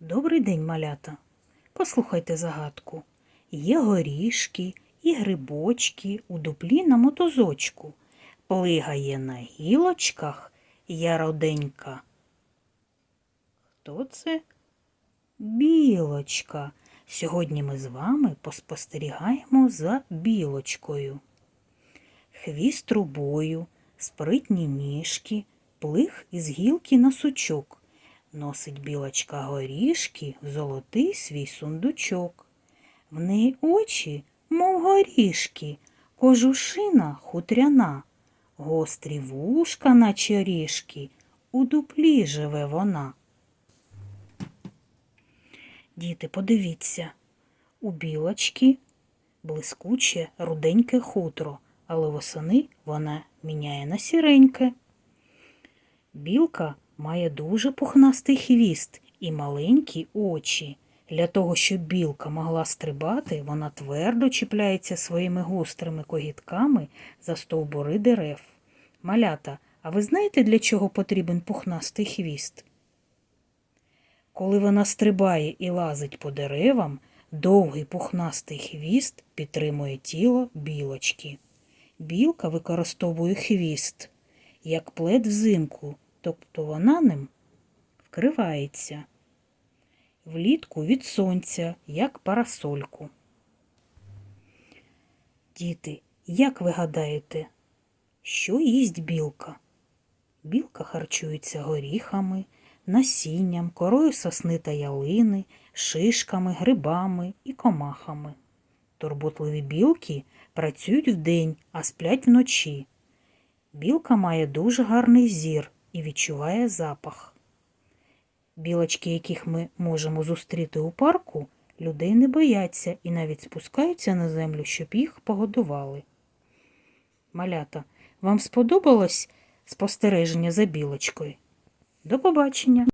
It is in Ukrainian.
Добрий день, малята. Послухайте загадку. Є горішки і грибочки у дуплі на мотузочку. Плигає на гілочках яроденька. Хто це? Білочка. Сьогодні ми з вами поспостерігаємо за білочкою. Хвіст трубою, спритні ніжки, плих із гілки на сучок. Носить білочка горішки в золотий свій сундучок. В неї очі, мов горішки, кожушина хутряна, гострі вушка, наче ріжки, у дуплі живе вона. Діти, подивіться, у білочки блискуче руденьке хутро, але восени вона міняє на сіреньке. Білка має дуже пухнастий хвіст і маленькі очі. Для того, щоб білка могла стрибати, вона твердо чіпляється своїми гострими когітками за стовбури дерев. Малята, а ви знаєте, для чого потрібен пухнастий хвіст? Коли вона стрибає і лазить по деревам, довгий пухнастий хвіст підтримує тіло білочки. Білка використовує хвіст як плед взимку, тобто вона ним вкривається. Влітку від сонця, як парасольку. Діти, як ви гадаєте, що їсть білка? Білка харчується горіхами, насінням, корою сосни та ялини, шишками, грибами і комахами. Турботливі білки працюють вдень, а сплять вночі. Білка має дуже гарний зір і відчуває запах. Білочки, яких ми можемо зустріти у парку, людей не бояться і навіть спускаються на землю, щоб їх погодували. Малята, вам сподобалось спостереження за білочкою? До побачення!